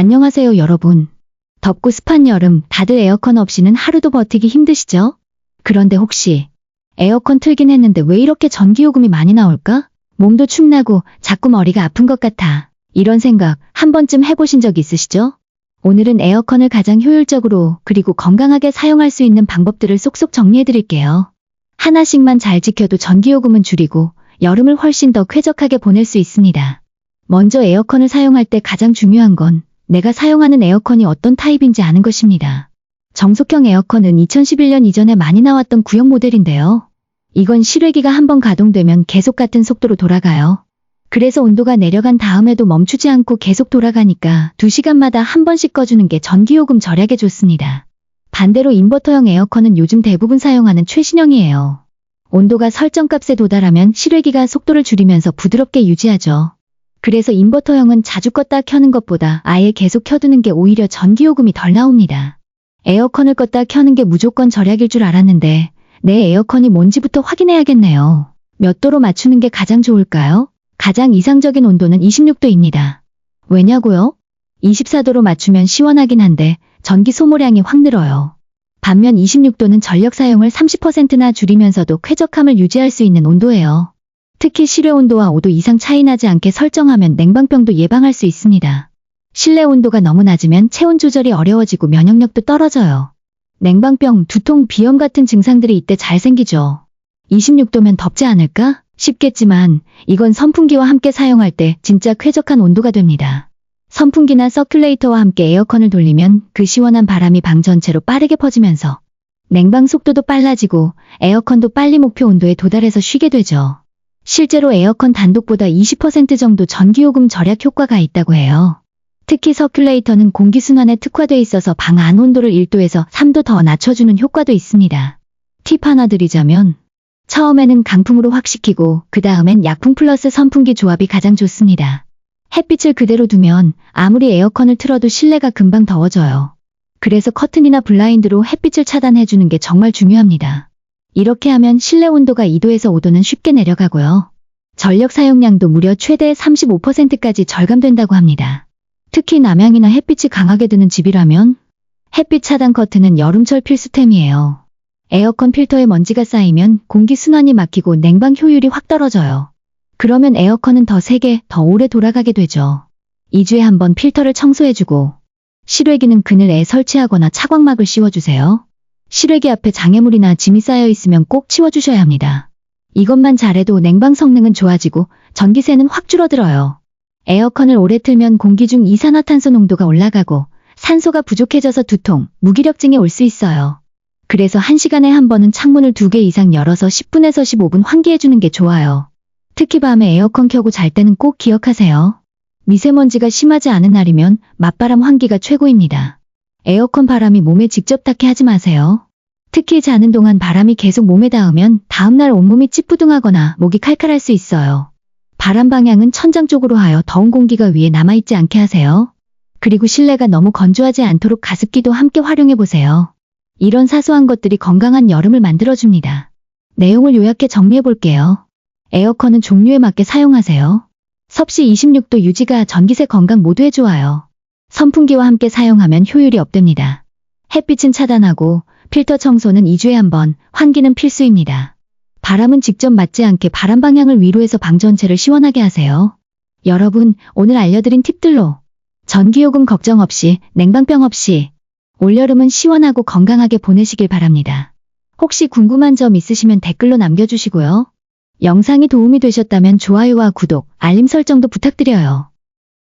안녕하세요, 여러분. 덥고 습한 여름, 다들 에어컨 없이는 하루도 버티기 힘드시죠? 그런데 혹시 에어컨 틀긴 했는데 왜 이렇게 전기요금이 많이 나올까? 몸도 축나고 자꾸 머리가 아픈 것 같아. 이런 생각 한 번쯤 해보신 적 있으시죠? 오늘은 에어컨을 가장 효율적으로 그리고 건강하게 사용할 수 있는 방법들을 쏙쏙 정리해 드릴게요. 하나씩만 잘 지켜도 전기요금은 줄이고 여름을 훨씬 더 쾌적하게 보낼 수 있습니다. 먼저 에어컨을 사용할 때 가장 중요한 건 내가 사용하는 에어컨이 어떤 타입인지 아는 것입니다. 정속형 에어컨은 2011년 이전에 많이 나왔던 구형 모델인데요. 이건 실외기가 한번 가동되면 계속 같은 속도로 돌아가요. 그래서 온도가 내려간 다음에도 멈추지 않고 계속 돌아가니까 2시간마다 한 번씩 꺼주는 게 전기요금 절약에 좋습니다. 반대로 인버터형 에어컨은 요즘 대부분 사용하는 최신형이에요. 온도가 설정값에 도달하면 실외기가 속도를 줄이면서 부드럽게 유지하죠. 그래서 인버터형은 자주 껐다 켜는 것보다 아예 계속 켜두는 게 오히려 전기요금이 덜 나옵니다. 에어컨을 껐다 켜는 게 무조건 절약일 줄 알았는데 내 에어컨이 뭔지부터 확인해야겠네요. 몇 도로 맞추는 게 가장 좋을까요? 가장 이상적인 온도는 26도입니다. 왜냐고요? 24도로 맞추면 시원하긴 한데 전기 소모량이 확 늘어요. 반면 26도는 전력 사용을 30%나 줄이면서도 쾌적함을 유지할 수 있는 온도예요. 특히 실외 온도와 5도 이상 차이 나지 않게 설정하면 냉방병도 예방할 수 있습니다. 실내 온도가 너무 낮으면 체온 조절이 어려워지고 면역력도 떨어져요. 냉방병, 두통, 비염 같은 증상들이 이때 잘 생기죠. 26도면 덥지 않을까? 싶겠지만 이건 선풍기와 함께 사용할 때 진짜 쾌적한 온도가 됩니다. 선풍기나 서큘레이터와 함께 에어컨을 돌리면 그 시원한 바람이 방 전체로 빠르게 퍼지면서 냉방 속도도 빨라지고 에어컨도 빨리 목표 온도에 도달해서 쉬게 되죠. 실제로 에어컨 단독보다 20% 정도 전기요금 절약 효과가 있다고 해요. 특히 서큘레이터는 공기순환에 특화돼 있어서 방 안 온도를 1도에서 3도 더 낮춰주는 효과도 있습니다. 팁 하나 드리자면 처음에는 강풍으로 확 식히고 그 다음엔 약풍 플러스 선풍기 조합이 가장 좋습니다. 햇빛을 그대로 두면 아무리 에어컨을 틀어도 실내가 금방 더워져요. 그래서 커튼이나 블라인드로 햇빛을 차단해주는 게 정말 중요합니다. 이렇게 하면 실내 온도가 2도에서 5도는 쉽게 내려가고요. 전력 사용량도 무려 최대 35%까지 절감된다고 합니다. 특히 남향이나 햇빛이 강하게 드는 집이라면 햇빛 차단 커튼은 여름철 필수템이에요. 에어컨 필터에 먼지가 쌓이면 공기 순환이 막히고 냉방 효율이 확 떨어져요. 그러면 에어컨은 더 세게, 더 오래 돌아가게 되죠. 2주에 한 번 필터를 청소해주고 실외기는 그늘에 설치하거나 차광막을 씌워주세요. 실외기 앞에 장애물이나 짐이 쌓여 있으면 꼭 치워주셔야 합니다. 이것만 잘해도 냉방 성능은 좋아지고 전기세는 확 줄어들어요. 에어컨을 오래 틀면 공기 중 이산화탄소 농도가 올라가고 산소가 부족해져서 두통, 무기력증이 올수 있어요. 그래서 1시간에 한 번은 창문을 2개 이상 열어서 10분에서 15분 환기해주는 게 좋아요. 특히 밤에 에어컨 켜고 잘 때는 꼭 기억하세요. 미세먼지가 심하지 않은 날이면 맞바람 환기가 최고입니다. 에어컨 바람이 몸에 직접 닿게 하지 마세요. 특히 자는 동안 바람이 계속 몸에 닿으면 다음날 온몸이 찌뿌둥하거나 목이 칼칼할 수 있어요. 바람 방향은 천장 쪽으로 하여 더운 공기가 위에 남아있지 않게 하세요. 그리고 실내가 너무 건조하지 않도록 가습기도 함께 활용해 보세요. 이런 사소한 것들이 건강한 여름을 만들어줍니다. 내용을 요약해 정리해 볼게요. 에어컨은 종류에 맞게 사용하세요. 섭씨 26도 유지가 전기세 건강 모두에 좋아요. 선풍기와 함께 사용하면 효율이 업됩니다. 햇빛은 차단하고 필터 청소는 2주에 한 번, 환기는 필수입니다. 바람은 직접 맞지 않게 바람 방향을 위로 해서 방 전체를 시원하게 하세요. 여러분, 오늘 알려드린 팁들로 전기요금 걱정 없이, 냉방병 없이 올여름은 시원하고 건강하게 보내시길 바랍니다. 혹시 궁금한 점 있으시면 댓글로 남겨주시고요. 영상이 도움이 되셨다면 좋아요와 구독, 알림 설정도 부탁드려요.